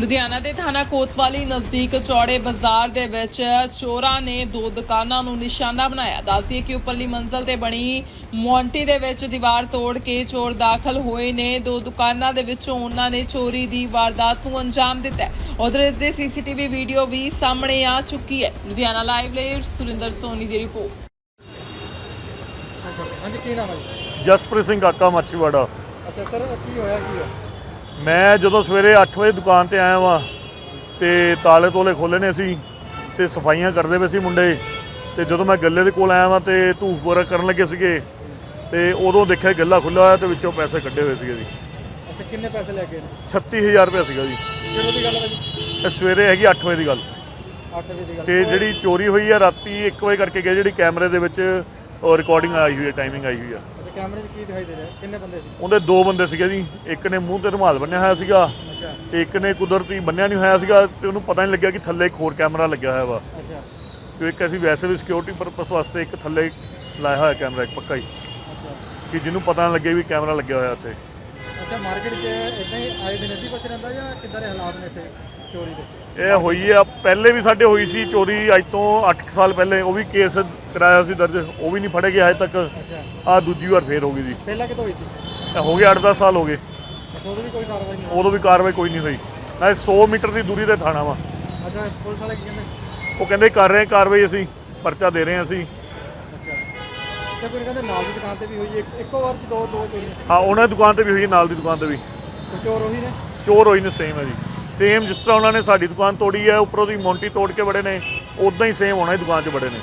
ਲੁਧਿਆਣਾ ਦੇ ਥਾਣਾ ਕੋਤਵਾਲੀ ਨਜ਼ਦੀਕ ਚੌੜੇ ਬਾਜ਼ਾਰ ਦੇ ਵਿੱਚ ਚੋਰਾਂ ਨੇ ਦੋ ਦੁਕਾਨਾਂ ਨੂੰ ਨਿਸ਼ਾਨਾ ਬਣਾਇਆ। ਦੱਸਦੀਏ ਕਿ ਉੱਪਰਲੀ ਮੰਜ਼ਲ ਤੇ ਬਣੀ ਮੌਂਟੀ ਦੇ ਵਿੱਚ ਦੀਵਾਰ ਤੋੜ ਕੇ ਚੋਰ ਦਾਖਲ ਹੋਏ ਨੇ। ਦੋ ਦੁਕਾਨਾਂ ਦੇ ਵਿੱਚੋਂ ਉਹਨਾਂ ਨੇ ਚੋਰੀ ਦੀ ਵਾਰਦਾਤ ਨੂੰ ਅੰਜਾਮ ਦਿੱਤਾ। ਉਧਰ ਇਸ ਦੀ ਸੀਸੀਟੀਵੀ ਵੀਡੀਓ ਵੀ ਸਾਹਮਣੇ ਆ ਚੁੱਕੀ ਹੈ। ਲੁਧਿਆਣਾ ਲਾਈਵ ਲਈ ਸੁਰਿੰਦਰ ਸੋਨੀ ਦੀ ਰਿਪੋਰਟ। ਅੱਛਾ ਹਾਂਜੀ ਕੀ ਨਾਮ ਹੈ ਜੀ? ਜਸਪ੍ਰੀਤ ਸਿੰਘ ਕਾਕਾ ਮਾਛੀਵਾੜਾ। ਅੱਛਾ ਸਰ ਕੀ ਹੋਇਆ ਕੀ ਹੈ ਮੈਂ ਜਦੋਂ ਸਵੇਰੇ 8 ਵਜੇ ਦੁਕਾਨ ਤੇ ਆਇਆ ਵਾਂ ਤੇ ਤਾਲੇ ਤੋਲੇ ਖੋਲੇ ਨੇ ਸੀ ਤੇ ਸਫਾਈਆਂ ਕਰਦੇ ਪਏ ਸੀ ਮੁੰਡੇ ਤੇ ਜਦੋਂ ਮੈਂ ਗੱਲੇ ਦੇ ਕੋਲ ਆਇਆ ਵਾਂ ਤੇ ਧੂਫ ਵਗੈਰਾ ਕਰਨ ਲੱਗੇ ਸੀਗੇ ਤੇ ਉਦੋਂ ਦੇਖਿਆ ਗੱਲਾ ਖੁੱਲਾ ਹੋਇਆ ਤੇ ਵਿੱਚੋਂ ਪੈਸੇ ਕੱਢੇ ਹੋਏ ਸੀਗੇ ਜੀ। ਅੱਛਾ ਕਿੰਨੇ ਪੈਸੇ ਲੈ ਕੇ 36000 ਰੁਪਏ ਸੀਗਾ ਜੀ। ਕਿਹੜੇ ਦੀ ਗੱਲ ਹੈ ਜੀ ਇਹ ਸਵੇਰੇ ਹੈਗੀ 8 ਵਜੇ ਦੀ ਗੱਲ। 8 ਵਜੇ ਦੀ ਗੱਲ। ਤੇ ਜਿਹੜੀ ਚੋਰੀ ਹੋਈ ਹੈ ਰਾਤੀ 1 ਵਜੇ ਕਰਕੇ ਗਏ ਜਿਹੜੀ ਕੈਮਰੇ ਦੇ ਵਿੱਚ ਰਿਕਾਰਡਿੰਗ ਆਈ ਹੋਈ ਹੈ ਟਾਈਮਿੰਗ ਆਈ ਹੋਈ ਹੈ ਕੈਮਰੇ 'ਚ ਕੀ ਦਿਖਾਈ ਦੇ ਰਿਹਾ? ਕਿੰਨੇ ਬੰਦੇ ਸੀ? ਉਹਦੇ ਦੋ ਬੰਦੇ ਸੀਗੇ ਜੀ। ਇੱਕ ਨੇ ਮੂੰਹ ਤੇ ਰੁਮਾਲ ਬੰਨਿਆ ਹੋਇਆ ਸੀਗਾ ਅੱਛਾ। ਤੇ ਇੱਕ ਨੇ ਕੁਦਰਤੀ ਬੰਨਿਆ ਨਹੀਂ ਹੋਇਆ ਸੀਗਾ ਤੇ ਉਹਨੂੰ ਪਤਾ ਨਹੀਂ ਲੱਗਿਆ ਕਿ ਥੱਲੇ ਇੱਕ ਹੋਰ ਕੈਮਰਾ ਲੱਗਿਆ ਹੋਇਆ ਵਾ। ਅੱਛਾ। ਇੱਕ ਅਸੀਂ ਵੈਸੇ ਵੀ ਸਿਕਿਉਰਿਟੀ ਪਰਪਸ ਵਾਸਤੇ ਇੱਕ ਥੱਲੇ ਲਾਇਆ ਹੋਇਆ ਕੈਮਰਾ ਇੱਕ ਪੱਕਾ ਹੀ। ਅੱਛਾ। ਕਿ ਜਿਹਨੂੰ ਪਤਾ ਨਾ ਲੱਗੇ ਵੀ ਕੈਮਰਾ ਲੱਗਿਆ ਹੋਇਆ ਉੱਥੇ। ਅੱਛਾ ਮਾਰਕੀਟ 'ਚ ਇਦਾਂ ਹੀ ਆਏ ਦਿਨ ਅਸੀਂ ਕੁਛ ਰਹਿੰਦਾ ਜਾਂ ਕਿੱਦਾਂ ਦੇ ਹਾਲਾਤ ਨੇ ਇੱਥੇ ਚੋਰੀ ਦੇ? ਇਹ ਹੋਈ ਆ ਪਹਿਲੇ ਵੀ ਸਾਡੇ ਹੋਈ ਸੀ ਚੋਰੀ ਅੱਜ ਤੋਂ 8 ਸਾਲ ਪਹਿਲੇ ਉਹ ਵੀ ਕੇਸ ਕਰਾਇਆ ਸੀ ਦਰਜ ਉਹ ਵੀ ਨਹੀਂ ਫੜੇ ਗਏ ਹਜੇ ਤੱਕ। ਆ ਦੂਜੀ ਵਾਰ ਫੇਰ ਹੋ ਗਈ ਜੀ। ਪਹਿਲਾਂ ਕਿਦੋਂ ਹੋਈ ਸੀ? ਇਹ ਹੋ ਗਿਆ 8-10 ਸਾਲ ਹੋ ਗਏ। ਅੱਛਾ ਉਦੋਂ ਵੀ ਕੋਈ ਕਾਰਵਾਈ ਨਹੀਂ ਉਦੋਂ ਵੀ ਕਾਰਵਾਈ ਕੋਈ ਨਹੀਂ ਹੋਈ। ਨਾ 100 ਮੀਟਰ ਦੀ ਦੂਰੀ ਤੇ ਥਾਣਾ ਵਾ। ਹੋਈ। ਅੱਛਾ ਪੁਲਿਸ ਵਾਲੇ ਕੀ ਕਹਿੰਦੇ? ਉਹ ਕਹਿੰਦੇ ਕਰ ਰਹੇ ਹਾਂ ਕਾਰਵਾਈ ਅਸੀਂ ਪਰਚਾ ਦੇ ਰਹੇ ਹਾਂ ਅਸੀਂ। ਤੇ ਕੋਈ ਕਹਿੰਦੇ ਨਾਲ ਦੀ ਦੁਕਾਨ ਤੇ ਵੀ ਹੋਈ ਇੱਕ ਇੱਕੋ ਵਾਰ 'ਚ ਦੋ ਦੋ ਚੋਰੀਆਂ। ਹਾਂ ਉਹਨਾਂ ਦੀ ਦੁਕਾਨ ਤੇ ਵੀ ਹੋਈ ਹੈ, ਨਾਲ ਦੀ ਦੁਕਾਨ ਤੇ ਵੀ। ਤੇ ਚੋਰ ਉਹੀ ਨੇ? ਚੋਰ ਹੋਈ ਨੇ ਸੇਮ ਹੈ ਜੀ। ਸੇਮ ਜਿਸ ਤਰ੍ਹਾਂ ਉਹਨਾਂ ਨੇ ਸਾਡੀ ਦੁਕਾਨ ਤੋੜੀ ਹੈ ਉੱਪਰੋਂ ਦੀ ਮੌਂਟੀ ਤੋੜ ਕੇ ਬੜੇ ਨੇ ਉਦਾਂ ਹੀ ਸੇਮ ਹੋਣਾ ਹੀ ਦੁਕਾਨ 'ਚ ਬੜੇ ਨੇ।